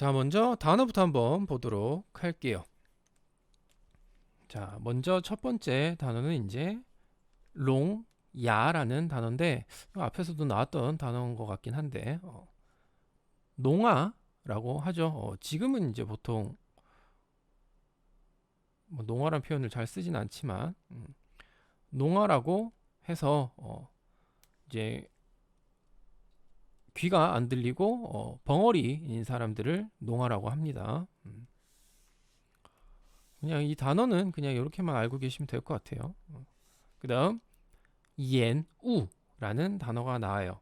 자, 먼저 단어부터 한번 보도록 할게요. 자, 먼저 첫 번째 단어는 이제 롱, 야라는 단어인데 앞에서도 나왔던 단어인 것 같긴 한데 어, 농아라고 하죠. 어, 지금은 이제 보통 뭐 농아란 표현을 잘 쓰진 않지만 음, 농아라고 해서 어, 이제 귀가 안 들리고 어, 벙어리인 사람들을 농아라고 합니다. 음. 그냥 이 단어는 그냥 이렇게만 알고 계시면 될 것 같아요. 어. 그 다음 옌우라는 단어가 나와요.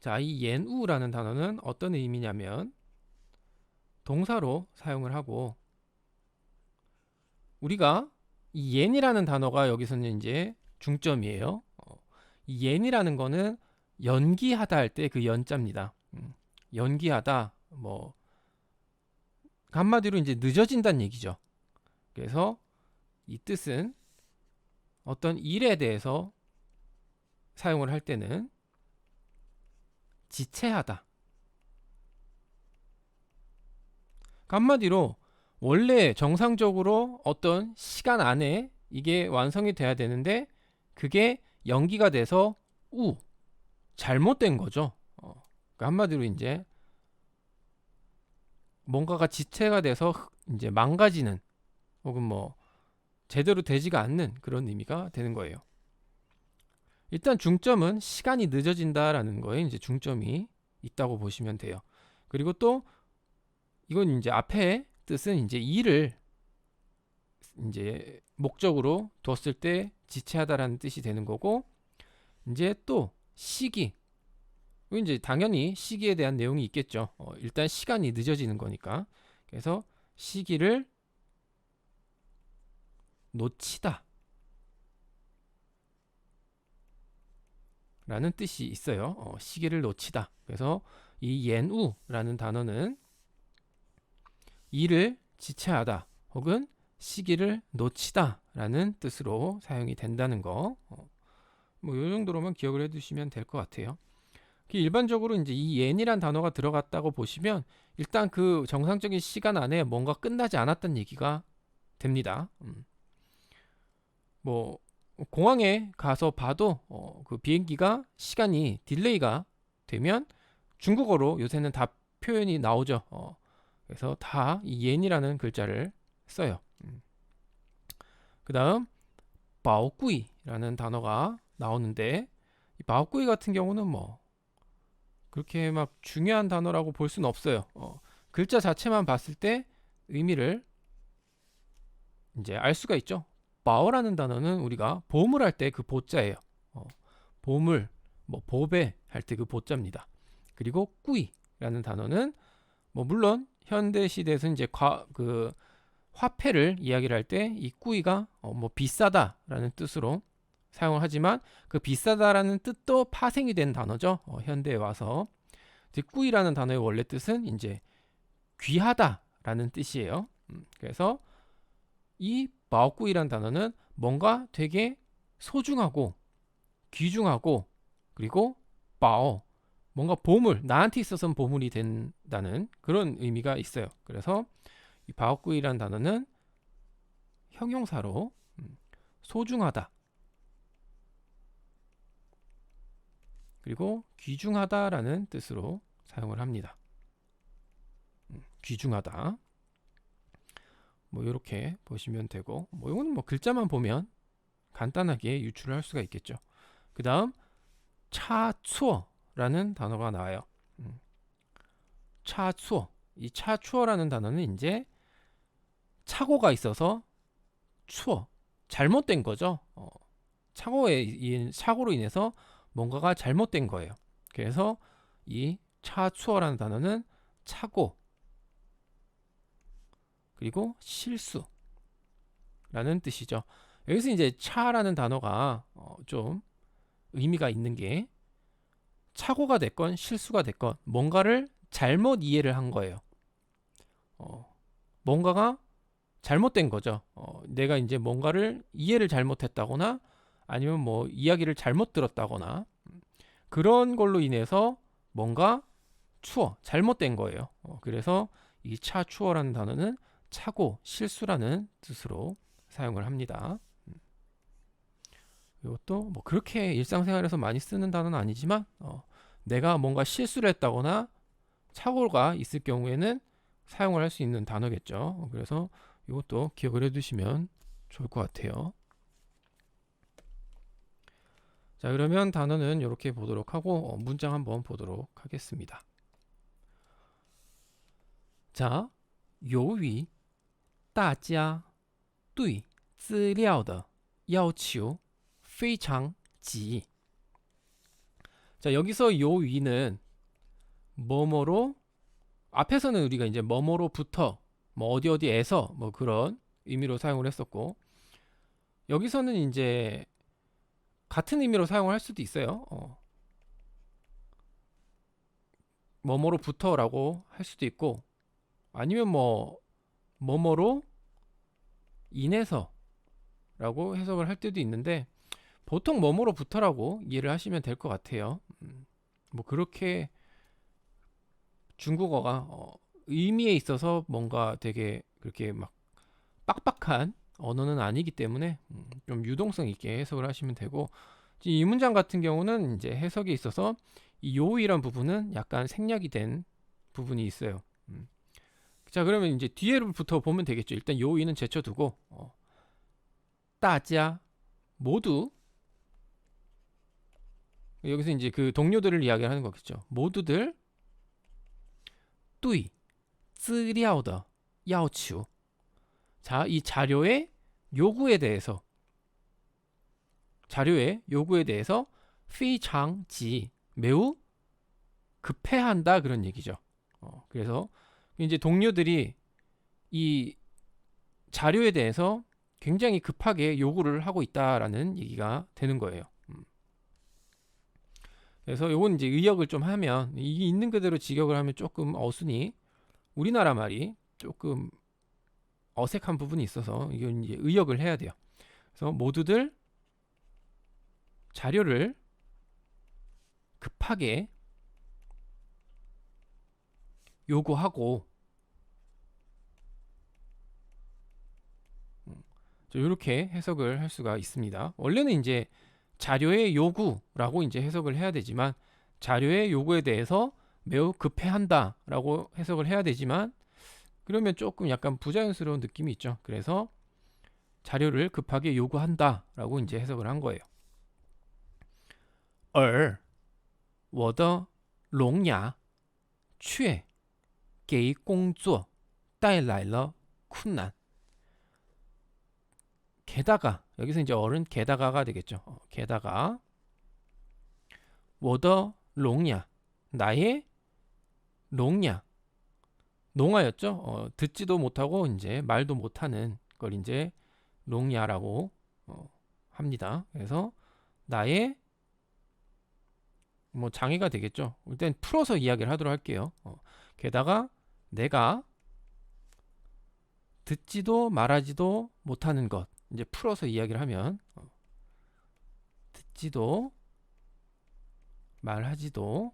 자, 이 옌우라는 단어는 어떤 의미냐면 동사로 사용을 하고 우리가 이 옌이라는 단어가 여기서는 이제 중점이에요. 어, 이 옌이라는 거는 연기하다 할 때 그 연자입니다. 음, 연기하다 뭐 한마디로 이제 늦어진다는 얘기죠. 그래서 이 뜻은 어떤 일에 대해서 사용을 할 때는 지체하다. 한마디로 원래 정상적으로 어떤 시간 안에 이게 완성이 돼야 되는데 그게 연기가 돼서 우 잘못된 거죠. 어, 그러니까 한마디로 이제 뭔가가 지체가 돼서 이제 망가지는 혹은 뭐 제대로 되지가 않는 그런 의미가 되는 거예요. 일단 중점은 시간이 늦어진다라는 거에 이제 중점이 있다고 보시면 돼요. 그리고 또 이건 이제 앞에 뜻은 이제 일을 이제 목적으로 뒀을 때 지체하다라는 뜻이 되는 거고 이제 또 시기 이제 당연히 시기에 대한 내용이 있겠죠. 어, 일단 시간이 늦어지는 거니까 그래서 시기를 놓치다 라는 뜻이 있어요. 어, 시기를 놓치다. 그래서 이 옌우라는 단어는 일을 지체하다 혹은 시기를 놓치다 라는 뜻으로 사용이 된다는 거. 어, 뭐이 정도로만 기억을 해두시면 될 것 같아요. 일반적으로 이제 이 옌이란 단어가 들어갔다고 보시면 일단 그 정상적인 시간 안에 뭔가 끝나지 않았던 얘기가 됩니다. 음. 뭐 공항에 가서 봐도 어, 그 비행기가 시간이 딜레이가 되면 중국어로 요새는 다 표현이 나오죠. 어, 그래서 다이 옌이라는 글자를 써요. 음. 그 다음 바오꾸이라는 단어가 나오는데 이 바오꾸이 같은 경우는 뭐 그렇게 막 중요한 단어라고 볼 수는 없어요. 어, 글자 자체만 봤을 때 의미를 이제 알 수가 있죠. 바오라는 단어는 우리가 보물 할 때 그 보자예요. 어, 보물, 뭐 보배 할 때 그 보자입니다. 그리고 꾸이라는 단어는 뭐 물론 현대 시대에서 이제 과, 그 화폐를 이야기를 할 때 이 꾸이가 어, 뭐 비싸다라는 뜻으로 사용을 하지만 그 비싸다라는 뜻도 파생이 된 단어죠. 어, 현대에 와서 꾸이라는 단어의 원래 뜻은 이제 귀하다라는 뜻이에요. 음, 그래서 이 마오꾸이란 단어는 뭔가 되게 소중하고 귀중하고 그리고 바오 뭔가 보물 나한테 있어서는 보물이 된다는 그런 의미가 있어요. 그래서 이 바오꾸이란 단어는 형용사로 음, 소중하다 그리고 귀중하다라는 뜻으로 사용을 합니다. 음, 귀중하다. 뭐 이렇게 보시면 되고 뭐 이거는 뭐 글자만 보면 간단하게 유출을 할 수가 있겠죠. 그 다음 차추어라는 단어가 나와요. 음. 차추어 이 차추어라는 단어는 이제 착오가 있어서 추어 잘못된 거죠. 어, 착오에 착오로 인해서 뭔가가 잘못된 거예요. 그래서 이 차추어라는 단어는 착오 그리고 실수라는 뜻이죠. 여기서 이제 차라는 단어가 어, 좀 의미가 있는 게 착오가 됐건 실수가 됐건 뭔가를 잘못 이해를 한 거예요. 어, 뭔가가 잘못된 거죠. 어, 내가 이제 뭔가를 이해를 잘못했다거나 아니면 뭐 이야기를 잘못 들었다거나 그런 걸로 인해서 뭔가 추워 잘못된 거예요. 어, 그래서 이 차 추워라는 단어는 차고 실수라는 뜻으로 사용을 합니다. 음. 이것도 뭐 그렇게 일상생활에서 많이 쓰는 단어는 아니지만 어, 내가 뭔가 실수를 했다거나 착오가 있을 경우에는 사용을 할 수 있는 단어겠죠. 어, 그래서 이것도 기억을 해두시면 좋을 것 같아요. 자 그러면 단어는 이렇게 보도록 하고 어, 문장 한번 보도록 하겠습니다. 자, 由于大家对资料的要求非常急。 자, 여기서 요위는 뭐뭐로 앞에서는 우리가 이제 뭐뭐로부터 뭐 어디 어디에서 뭐 그런 의미로 사용을 했었고 여기서는 이제 같은 의미로 사용을 할 수도 있어요. 어. 뭐뭐로부터라고 할 수도 있고 아니면 뭐 뭐뭐로 인해서라고 해석을 할 때도 있는데 보통 뭐뭐로부터라고 이해를 하시면 될 것 같아요. 음, 뭐 그렇게 중국어가 어, 의미에 있어서 뭔가 되게 그렇게 막 빡빡한 언어는 아니기 때문에 음, 좀 유동성 있게 해석을 하시면 되고 이 문장 같은 경우는 이제 해석에 있어서 이 요이란 부분은 약간 생략이 된 부분이 있어요. 음. 자 그러면 이제 뒤에부터 보면 되겠죠. 일단 요이는 제쳐두고 어, 따자 모두 여기서 이제 그 동료들을 이야기하는 거겠죠. 모두들 뚜이 쓰리아오더 야오추 자, 이 자료의 요구에 대해서 자료의 요구에 대해서 휘장지 매우 급해한다 그런 얘기죠. 어, 그래서 이제 동료들이 이 자료에 대해서 굉장히 급하게 요구를 하고 있다라는 얘기가 되는 거예요. 음. 그래서 요건 이제 의역을 좀 하면 이 있는 그대로 직역을 하면 조금 어순이 우리나라 말이 조금 어색한 부분이 있어서 이건 이제 의역을 해야 돼요. 그래서 모두들 자료를 급하게 요구하고 이렇게 해석을 할 수가 있습니다. 원래는 이제 자료의 요구라고 이제 해석을 해야 되지만 자료의 요구에 대해서 매우 급해한다라고 해석을 해야 되지만 그러면 조금 약간 부자연스러운 느낌이 있죠. 그래서 자료를 급하게 요구한다라고 이제 해석을 한 거예요. 而我的聋哑却给工作带来了困难. 게다가 여기서 이제 어른 게다가가 되겠죠. 어, 게다가 我的聋哑 나의 농야 농아였죠. 어, 듣지도 못하고 이제 말도 못하는 걸 이제 농야라고 어, 합니다. 그래서 나의 뭐 장애가 되겠죠. 일단 풀어서 이야기를 하도록 할게요. 어, 게다가 내가 듣지도 말하지도 못하는 것 이제 풀어서 이야기를 하면 어, 듣지도 말하지도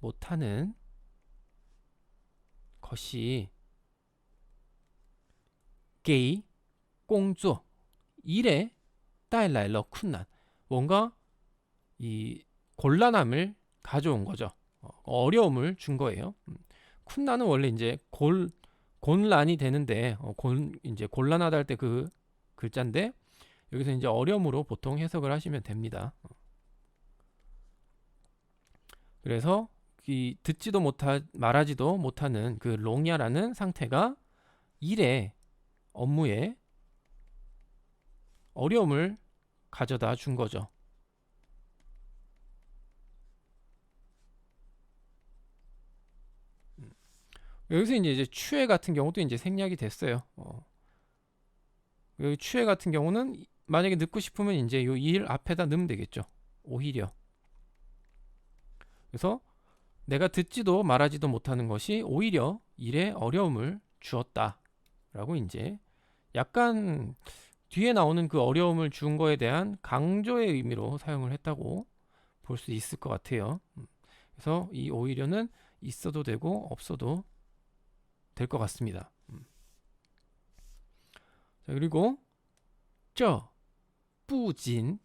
못하는 것이 게이 공조 일에 딸라일러 쿤난 뭔가 이 곤란함을 가져온 거죠. 어, 어려움을 준 거예요. 음. 쿤난은 원래 이제 골 곤란이 되는데 어, 곤 이제 곤란하다 할 때 그 글자인데 여기서 이제 어려움으로 보통 해석을 하시면 됩니다. 어. 그래서 이 듣지도 못하 말하지도 못하는 그 롱야라는 상태가 일에 업무에 어려움을 가져다 준 거죠. 음. 여기서 이제 추해 같은 경우도 이제 생략이 됐어요. 어. 여기 추해 같은 경우는 만약에 넣고 싶으면 이제 요 일 앞에다 넣으면 되겠죠. 오히려. 그래서 내가 듣지도 말하지도 못하는 것이 오히려 일에 어려움을 주었다라고 이제 약간 뒤에 나오는 그 어려움을 준 거에 대한 강조의 의미로 사용을 했다고 볼 수 있을 것 같아요. 음. 그래서 이 오히려는 있어도 되고 없어도 될 것 같습니다. 음. 자, 그리고 这不仅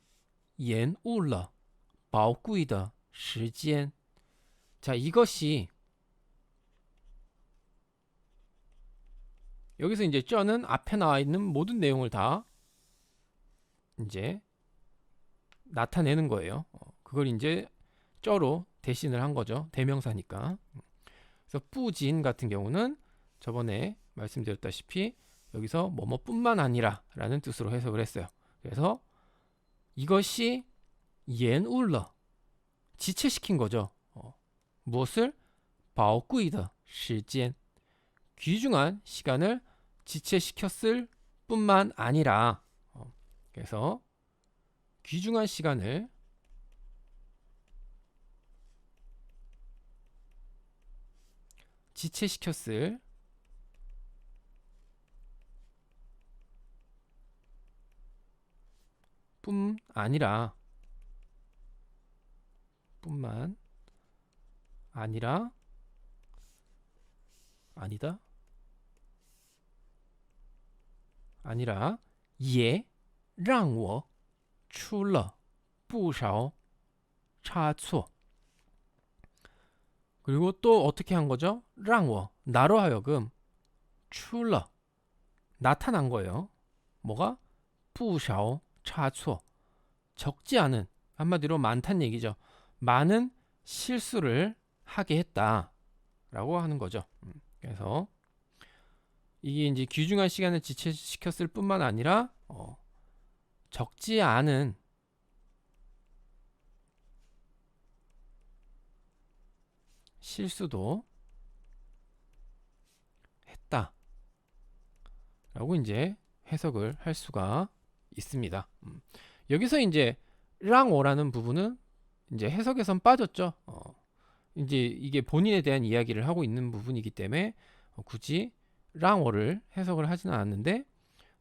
延误了宝贵的时间. 자, 이것이 여기서 이제 这는 앞에 나와 있는 모든 내용을 다 이제 나타내는 거예요. 어, 그걸 이제 这로 대신을 한 거죠. 대명사니까. 그래서 뿌진 같은 경우는 저번에 말씀드렸다시피 여기서 뭐뭐뿐만 아니라 라는 뜻으로 해석을 했어요. 그래서 이것이 옌 울러 지체시킨 거죠. 어, 무엇을? 바오꾸이더 시간 귀중한 시간을 지체시켰을 뿐만 아니라 어, 그래서 귀중한 시간을 지체시켰을 뿐 아니라 뿐만 아니라 아니다 아니라 예 랑워 출러 부샤오 차초 그리고 또 어떻게 한 거죠? 랑워 나로 하여금 출러 나타난 거예요. 뭐가 부샤오 차초 적지 않은 한마디로 많다는 얘기죠. 많은 실수를 하게 했다라고 하는 거죠. 음, 그래서 이게 이제 귀중한 시간을 지체시켰을 뿐만 아니라 어, 적지 않은 실수도 했다. 라고 이제 해석을 할 수가 있습니다. 음. 여기서 이제 랑오라는 부분은 이제 해석에선 빠졌죠. 어, 이제 이게 본인에 대한 이야기를 하고 있는 부분이기 때문에 어, 굳이 랑오를 해석을 하지는 않았는데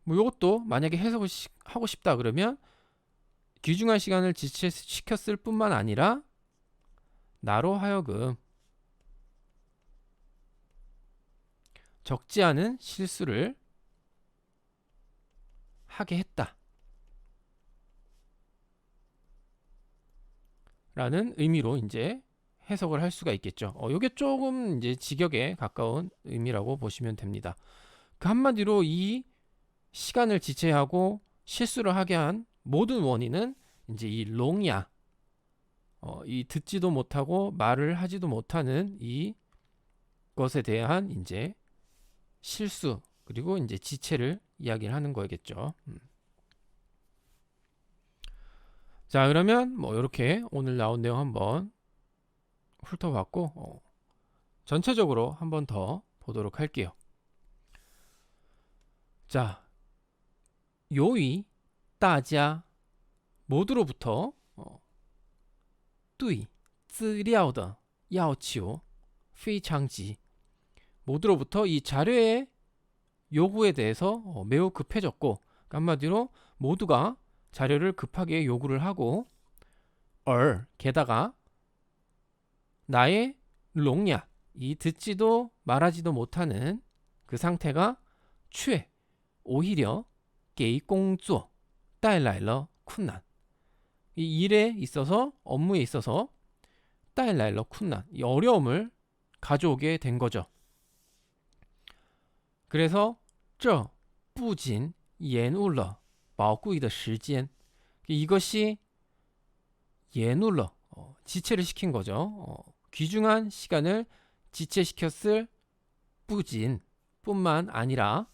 뭐 이것도 만약에 해석을 시, 하고 싶다 그러면 귀중한 시간을 지체시켰을 뿐만 아니라 나로 하여금 적지 않은 실수를 하게 했다. 라는 의미로 이제 해석을 할 수가 있겠죠. 어, 이게 조금 이제 직역에 가까운 의미라고 보시면 됩니다. 그 한마디로 이 시간을 지체하고 실수를 하게 한 모든 원인은 이제 이 롱야, 어, 이 듣지도 못하고 말을 하지도 못하는 이 것에 대한 이제 실수 그리고 이제 지체를 이야기를 하는 거겠죠. 음. 자 그러면 뭐 이렇게 오늘 나온 내용 한번 훑어봤고 어, 전체적으로 한 번 더 보도록 할게요. 자, 요이, 따자 모두로부터 어, 뚜이, 쯔리아오 등 야오치오, 피창지 모두로부터 이 자료의 요구에 대해서 어, 매우 급해졌고 한마디로 모두가 자료를 급하게 요구를 하고 얼 게다가 나의 롱야 이 듣지도 말하지도 못하는 그 상태가 취해 오히려 게이공조 딸라일러 쿤난 이 일에 있어서 업무에 있어서 딸라일러 쿤난 이 어려움을 가져오게 된 거죠. 그래서 저 부진 예눌러 마오구이의 시간 이것이 예눌러 어, 지체를 시킨 거죠. 어, 귀중한 시간을 지체시켰을 부진 뿐만 아니라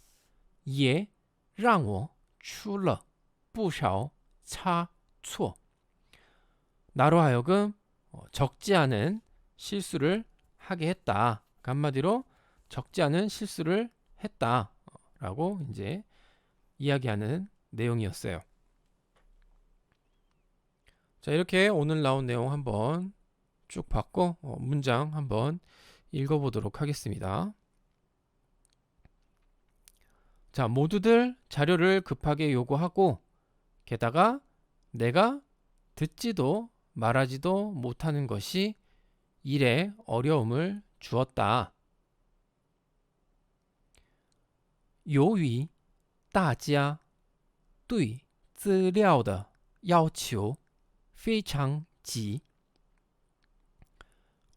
예 랑워 출러 부샤오 차초 나로 하여금 어, 적지 않은 실수를 하게 했다. 그 한마디로 적지 않은 실수를 했다. 어, 라고 이제 이야기하는 내용이었어요. 자, 이렇게 오늘 나온 내용 한번 쭉 봤고 어, 문장 한번 읽어보도록 하겠습니다. 자, 모두들 자료를 급하게 요구하고 게다가 내가 듣지도 말하지도 못하는 것이 일에 어려움을 주었다. 由于大家对资料的要求非常急，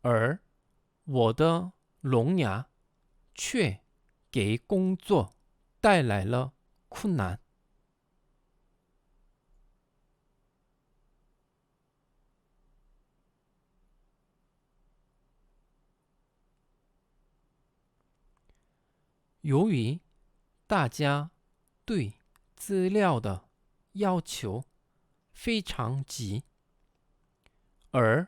而我的聋哑却给工作带来了困难。由于大家对资料的要求非常急，而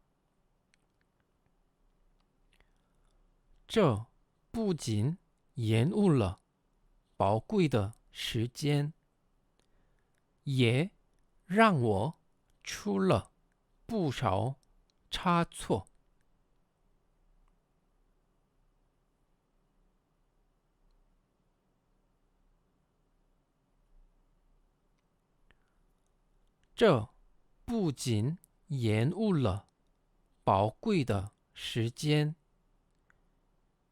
这不仅延误了宝贵的时间，也让我出了不少差错。这不仅延误了宝贵的时间，